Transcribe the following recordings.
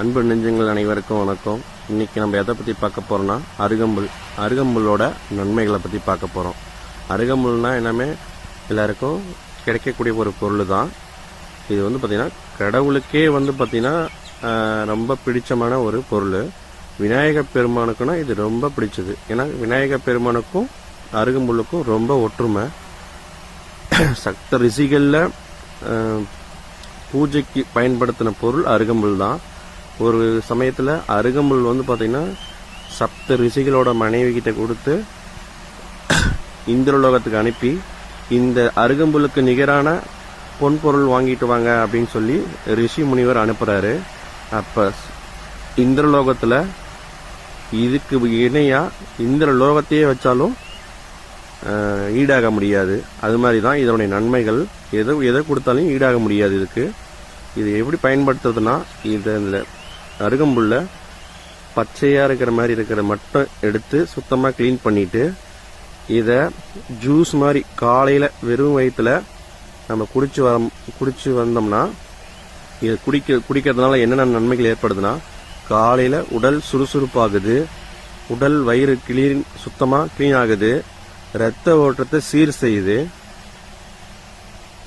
அன்பு நெஞ்சங்கள் அனைவருக்கும் வணக்கம். இன்றைக்கி நம்ம எதை பற்றி பார்க்க போகிறோன்னா அருகம்புல் அருகம்புல்லோட நன்மைகளை பற்றி பார்க்க போகிறோம் அருகம்புல்னா என்னமே எல்லாருக்கும் கிடைக்கக்கூடிய ஒரு பொருள் தான் இது வந்து பார்த்திங்கன்னா கடவுளுக்கே வந்து பார்த்திங்கன்னா ரொம்ப பிடிச்சமான ஒரு பொருள். விநாயக பெருமானுக்குன்னா இது ரொம்ப பிடிச்சது. ஏன்னா விநாயக பெருமானுக்கும் அருகம்புல்லுக்கும் ரொம்ப ஒற்றுமை. சக்த ரிஷிகளில் பூஜைக்கு பயன்படுத்தின பொருள் அருகம்புல் தான் ஒரு சமயத்தில் அருகம்புல் வந்து பார்த்திங்கன்னா சப்த ரிஷிகளோட மனைவி கிட்ட கொடுத்து இந்திரலோகத்துக்கு அனுப்பி இந்த அருகம்புலுக்கு நிகரான பொன் பொருள் வாங்கிட்டு வாங்க அப்படின்னு சொல்லி ரிஷி முனிவர் அனுப்புகிறாரு அப்போ இந்திரலோகத்தில் இதுக்கு இணையாக இந்திரலோகத்தையே வச்சாலும் ஈடாக முடியாது. அது மாதிரி தான் இதனுடைய நன்மைகள். எதை எதை கொடுத்தாலும் ஈடாக முடியாது இதுக்கு. இது எப்படி பயன்படுத்துறதுன்னா இதில் அருகம்புல்ல பச்சையா இருக்கிற மாதிரி இருக்கிற மட்டும் எடுத்து சுத்தமா க்ளீன் பண்ணிட்டு இதை ஜூஸ் மாதிரி காலையில் வெறும் வயிற்றுல நம்ம குடிச்சு வர குடிச்சு வந்தோம்னா இது குடிக்க குடிக்கிறதுனால என்னென்ன நன்மைகள் ஏற்படுதுன்னா காலையில் உடல் சுறுசுறுப்பாகுது உடல் வயிறு கிளீன் சுத்தமாக க்ளீன் ஆகுது ரத்த ஓட்டத்தை சீர் செய்யுது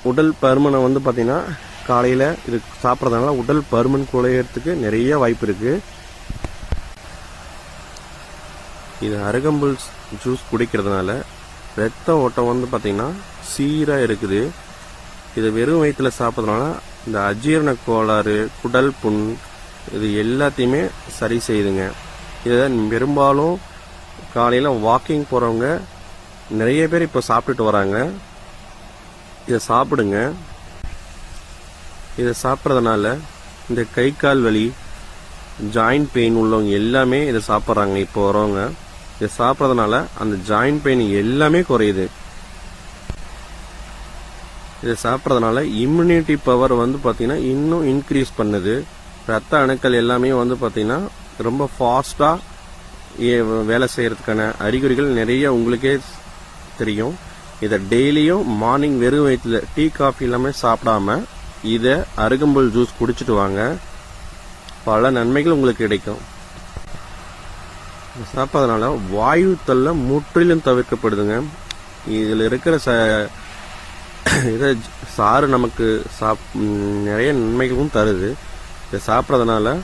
உடல் பருமனை வந்து பார்த்திங்கன்னா காலையில் இது சாப்பிட்றதுனால உடல் பருமன் குறையறதுக்கு நிறைய வாய்ப்பு இருக்குது இது அருகம்புல் ஜூஸ் குடிக்கிறதுனால ரத்த ஓட்டம் வந்து பார்த்திங்கன்னா சீராக இருக்குது. இது வெறும் வயிற்றுல சாப்பிட்றதுனால இந்த அஜீரண கோளாறு குடல் புண் இது எல்லாத்தையுமே சரி செய்யுதுங்க. இதை பெரும்பாலும் காலையில் வாக்கிங் போகிறவங்க நிறைய பேர் இப்போ சாப்பிட்டுட்டு வராங்க. இதை சாப்பிடுங்க. இதை சாப்பிட்றதுனால இந்த கை கால் வலி ஜாயிண்ட் பெயின் உள்ளவங்க எல்லாமே இதை சாப்பிட்றாங்க. இப்போ வரவங்க இதை சாப்பிட்றதுனால அந்த ஜாயிண்ட் பெயின் எல்லாமே குறையுது. இதை சாப்பிட்றதுனால இம்யூனிட்டி பவர் வந்து பார்த்தீங்கன்னா இன்னும் இன்க்ரீஸ் பண்ணுது. ரத்த அணுக்கள் எல்லாமே வந்து பார்த்தீங்கன்னா ரொம்ப ஃபாஸ்ட்டாக வேலை செய்கிறதுக்கான அறிகுறிகள் நிறைய உங்களுக்கே தெரியும். இதை டெய்லியும் மார்னிங் வெறும் வயிற்றுல டீ காஃபி எல்லாமே சாப்பிடாம இதை அருகம்புல் ஜூஸ் குடிச்சிட்டு வாங்க. பல நன்மைகள் உங்களுக்கு கிடைக்கும். சாப்பிட்றதுனால வாயு தள்ள முற்றிலும் தவிர்க்கப்படுதுங்க. இதில் இருக்கிற ச இதை சாறு நமக்கு சாப் நிறைய நன்மைகளும் தருது. இதை சாப்பிட்றதுனால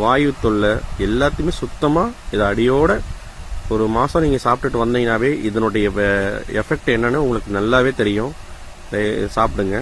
வாயு தொல்லை எல்லாத்தையுமே சுத்தமாக இதை அடியோட ஒரு மாதம் நீங்கள் சாப்பிட்டுட்டு வந்தீங்கன்னாவே இதனுடைய எஃபெக்ட் என்னன்னு உங்களுக்கு நல்லாவே தெரியும். சாப்பிடுங்க.